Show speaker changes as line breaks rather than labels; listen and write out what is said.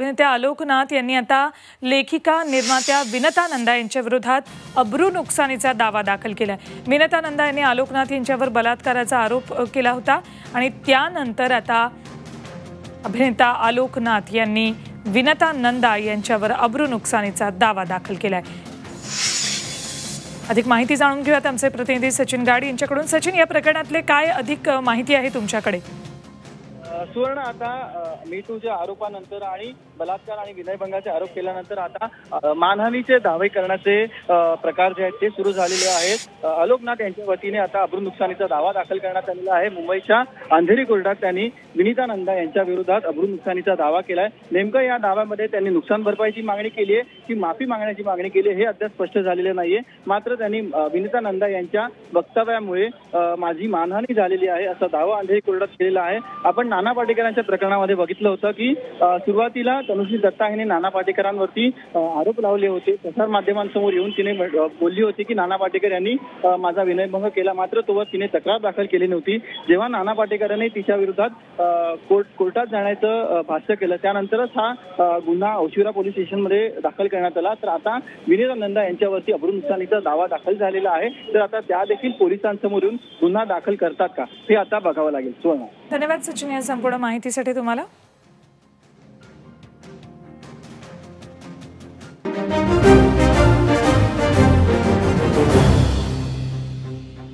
अभिनेत्या आलोकनाथ यांनी आता लेखिका निर्मात्या विनता नंदा यांच्या विरोधात अब्रू नुकसानीचा दावा दाखल केलाय. विनता नंदा यांनी आलोकनाथ यांच्यावर बलात्काराचा आरोप केला होता आणि त्यानंतर आता अभिनेता आलोकनाथ यांनी विनता नंदा यांच्यावर अब्रू नुकसानीचा दावा दाखल केलाय. अधिक माहिती जाणून घेऊयात आमचे प्रतिनिधी सचिन गाडी यांच्याकडून. सचिन या प्रकरणातले काय अधिक माहिती आहे तुमच्याकडे?
सुवर्ण आता मी टूच्या आरोपानंतर आणि बलात्कार आणि विनयभंगाचे आरोप केल्यानंतर आता मानहानीचे दावे करण्याचे प्रकार जे आहेत ते सुरू झालेले आहेत. अ, अलोकनाथ यांच्या वतीने आता अब्रू नुकसानीचा दावा दाखल करण्यात आलेला आहे. मुंबईच्या अंधेरी कोर्टात त्यांनी विनीता नंदा यांच्या विरोधात अब्रू नुकसानीचा दावा केलाय. नेमकं या दाव्यामध्ये त्यांनी नुकसान भरपाईची मागणी केली आहे की माफी मागण्याची मागणी केली आहे हे अद्याप स्पष्ट झालेले नाहीये. मात्र त्यांनी विनीता नंदा यांच्या वक्तव्यामुळे माझी मानहानी झालेली आहे असा दावा अंधेरी कोर्टात केलेला आहे. आपण नाना नाना पाटेकरांच्या प्रकरणामध्ये बघितलं होतं की सुरुवातीला तनुश्री दत्ता हिने नाना पाटेकरांवरती आरोप लावले होते. प्रसार माध्यमांसमोर येऊन तिने बोलली होती की नाना पाटेकर यांनी माझा विनयभंग केला. मात्र तोवर तिने तक्रार दाखल केली नव्हती. जेव्हा नाना पाटेकरांनी तिच्या विरोधात कोर्ट कोर्टात जाण्याचं भाष्य केलं त्यानंतरच हा गुन्हा औशिरा पोलीस स्टेशनमध्ये दाखल करण्यात आला. तर आता विनीता नंदा यांच्यावरती अब्रू नुकसानीचा दावा दाखल झालेला आहे. तर आता त्या देखील पोलिसांसमोर येऊन गुन्हा दाखल करतात का? हे आता बघावं लागेल. सुवर्ण.
धन्यवाद सचिन या संपूर्ण माहितीसाठी तुम्हाला.